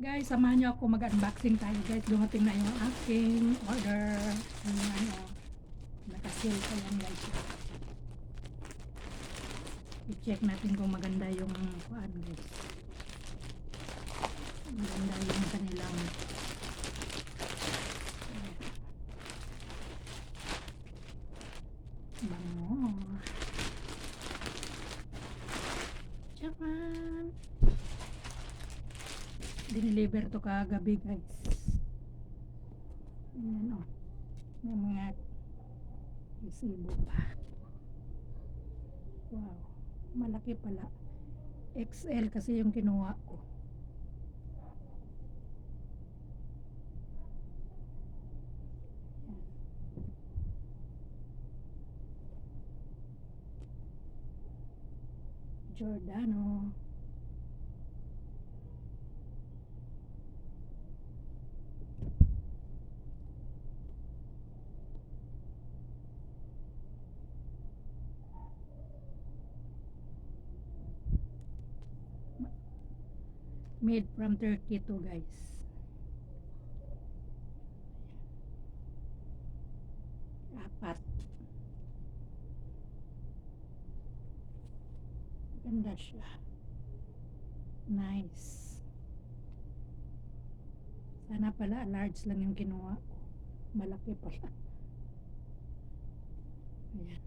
Guys, samahan niyo ako mag-unboxing tayo guys. Dumating na yung aking order. Yung ano, nakasil pa yan guys. I-check natin kung maganda yung kuan guys. Maganda yung kanilang bango. Charan! Dineliver to kagabi guys. Ayan o may mga resibo pa. Wow. Malaki pala. XL kasi yung kinuha ko. Giordano made from Turkey to guys. Apat. Ganda siya. Nice. Sana pala large lang yung kinuha ko. Malaki pala. Ayan.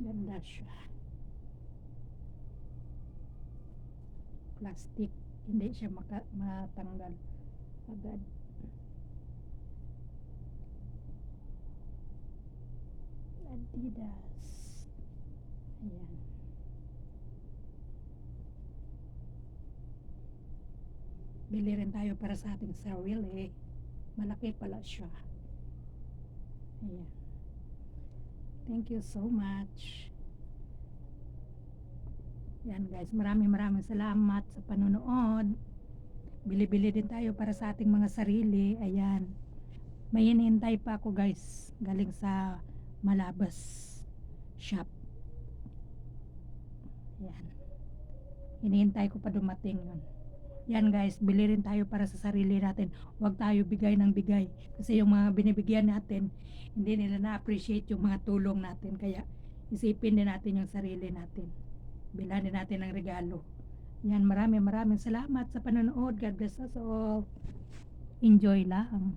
Ganda siya plastic hindi siya maka, matanggal agad. Adidas. Ayan. Bili rin tayo para sa ating sarili malaki pala siya. Ayan. Thank you so much yan guys, maraming maraming salamat sa panonood. Bili-bili din tayo para sa ating mga sarili. Ayan. May hinihintay pa ako guys, galing sa Malabas shop. Yan. Hinihintay ko pa dumating yun. Yan guys, bili rin tayo para sa sarili natin. Huwag tayo bigay ng bigay. Kasi yung mga binibigyan natin, hindi nila na-appreciate yung mga tulong natin. Kaya isipin din natin yung sarili natin bilhanin natin ng regalo. Yan, maraming maraming salamat sa panonood. God bless us all. Enjoy lang.